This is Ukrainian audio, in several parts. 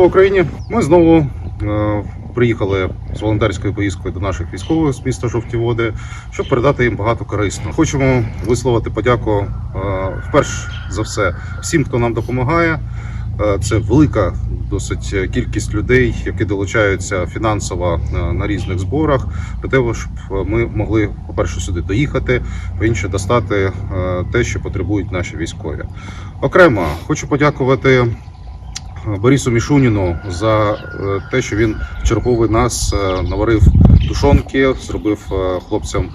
Слава Україні! Ми знову е, приїхали з волонтерською поїздкою до наших військових з міста Жовті Води, щоб передати їм багато корисного. Хочемо висловити подяку е, вперше за все всім, хто нам допомагає. Е, Це велика досить кількість людей, які долучаються фінансово е, на різних зборах, для того, щоб ми могли, по-перше, сюди доїхати, по-інше, достати е, те, що потребують наші військові. Окремо хочу подякувати Борису Мішуніну за е, те, що він черговий нас е, наварив тушонки, зробив е, хлопцям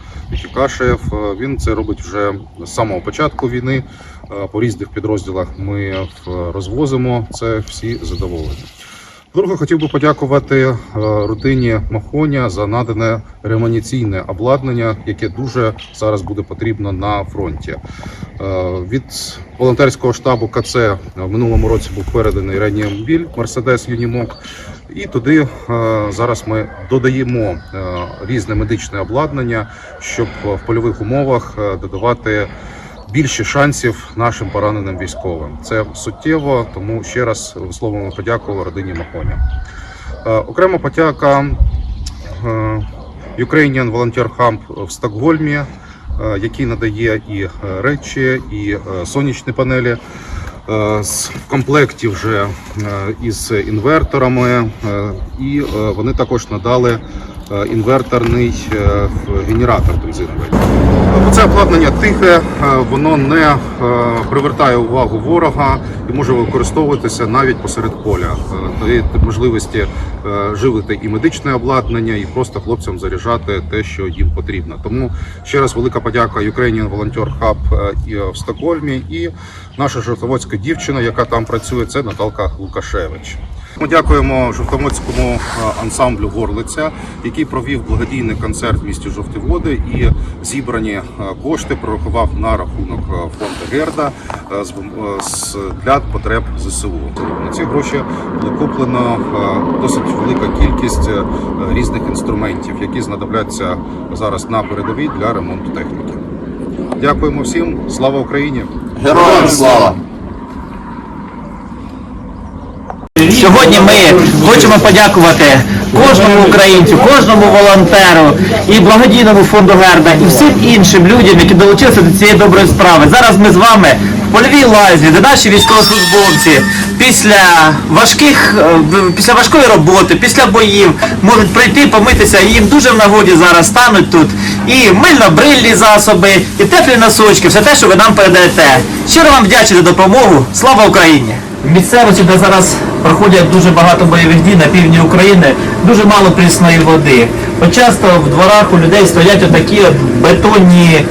кашев. Він це робить вже з самого початку війни. По різних підрозділах ми розвозимо це всі задоволені. Друге, хотів би подякувати е, родині Махоня за надане ремоніційне обладнання, яке дуже зараз буде потрібно на фронті. Е, Від волонтерського штабу КЦ в минулому році був переданий реанімобіль Мерседес Юнімок. І туди е, зараз ми додаємо різне медичне обладнання, щоб в польових умовах додавати більше шансів нашим пораненим військовим. Це суттєво, тому ще раз висловимо подяку родині Махоня. Е, Окрема подяка е, Ukrainian Volunteer Hub в Стокгольмі, е, який надає і речі, і сонячні панелі. В комплекті вже із інверторами, і вони також надали інверторний генератор бензиновий. Це обладнання тихе, е, воно не е, привертає увагу ворога і може використовуватися навіть посеред поля. Дає можливості е, живити і медичне обладнання, і просто хлопцям заряджати те, що їм потрібно. Тому ще раз велика подяка Ukrainian Volunteer Hub в Стокгольмі і наша жовтоводська дівчина, яка там працює, це Наталка Лукашевич. Ми дякуємо жовтомоцькому е, ансамблю Горлиця, який провів благодійний концерт в місті Жовті Води і зібрані е, кошти прорахував на рахунок е, фонду Герда для потреб ЗСУ. На ці гроші було куплено досить велика кількість різних інструментів, які знадобляться зараз на передовій для ремонту техніки. Дякуємо всім. Слава Україні! Героям слава! Сьогодні ми хочемо подякувати кожному українцю, кожному волонтеру і благодійному фонду Герда і всім іншим людям, які долучилися до цієї доброї справи. Зараз ми з вами в польовій лазі, де наші військовослужбовці після важких е, після важкої роботи, після боїв можуть прийти, помитися. Їм дуже в нагоді зараз стануть тут. І мильно-брильні засоби, і теплі носочки, все те, що ви нам передаєте. Щиро вам вдячний за допомогу. Слава Україні! В місцевості, де зараз проходять дуже багато бойових дій на півдні України, дуже мало прісної води. От часто в дворах у людей стоять отакі от бетонні,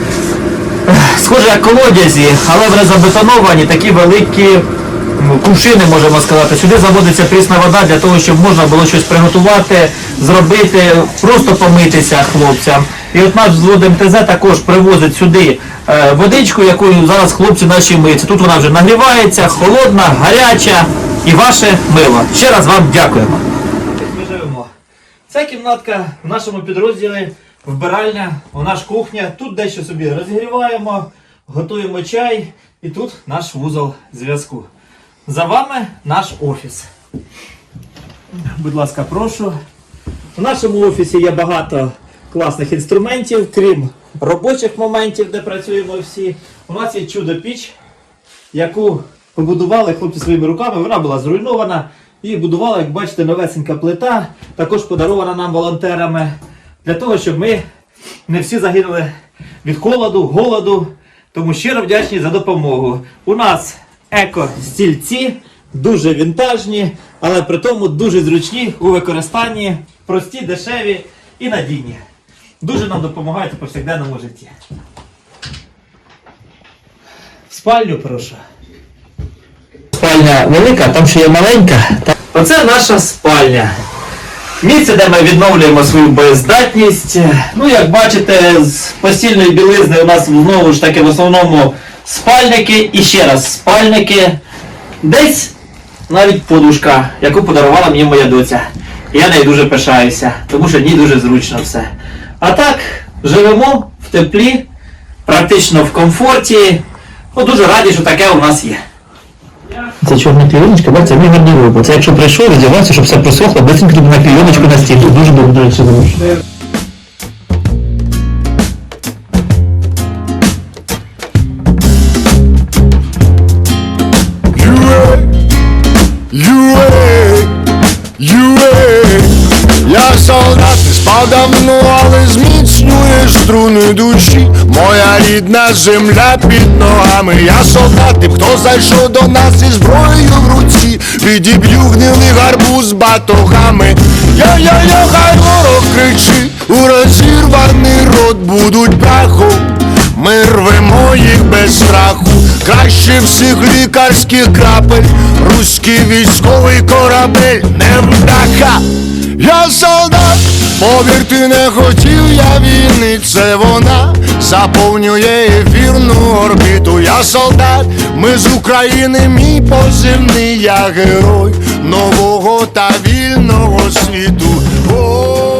схоже як колодязі, але вони забетоновані, такі великі м, кувшини, можемо сказати. Сюди заводиться прісна вода для того, щоб можна було щось приготувати, зробити, просто помитися хлопцям. І от наш взвод МТЗ також привозить сюди е, водичку, якою зараз хлопці наші миються. Тут вона вже нагрівається, холодна, гаряча і ваше мило. Ще раз вам дякуємо. Ми живемо. Ця кімнатка в нашому підрозділі вбиральня, вона ж кухня. Тут дещо собі розігріваємо, готуємо чай і тут наш вузол зв'язку. За вами наш офіс. Будь ласка, прошу. У нашому офісі є багато класних інструментів, крім робочих моментів, де працюємо всі. У нас є чудо-піч, яку побудували хлопці своїми руками. Вона була зруйнована. Її будувала, як бачите, новесенька плита, також подарована нам волонтерами, для того, щоб ми не всі загинули від холоду, голоду. Тому щиро вдячні за допомогу. У нас еко-стільці, дуже вінтажні, але при тому дуже зручні у використанні, прості, дешеві і надійні. Дуже нам допомагають у повсякденному житті. В спальню прошу. Спальня велика, там ще є маленька. Оце наша спальня. Місце, де ми відновлюємо свою боєздатність. Ну, як бачите, з постільної білизни у нас знову ж таки в основному спальники і ще раз спальники. Десь навіть подушка, яку подарувала мені моя доця. Я нею дуже пишаюся, тому що в ній дуже зручно все. А так, живемо в теплі, практично в комфорті. Ну, дуже раді, що таке у нас є. Це чорна клійоночка, бачите, це мій гардероб. Це якщо прийшов, роздягався, щоб все просохло, быстренько на клійоночку на стіл. Дуже добре, до речі, зробиш. Юей, юей, я солдат, не спав давно, але зміцнює струни душі. Моя рідна земля під ногами. Я солдат, і хто зайшов до нас із зброєю в руці, відіб'ю гнилий гарбуз батогами. Я-я-я, хай ворог кричить, у розірваний рот будуть прахом. Ми рвемо їх без страху, краще всіх лікарських крапель, руський військовий корабель, невдаха. Я солдат, Повірти не хотів я війни, це вона заповнює ефірну орбіту. Я солдат, ми з України, мій позивний, я герой нового та вільного світу. О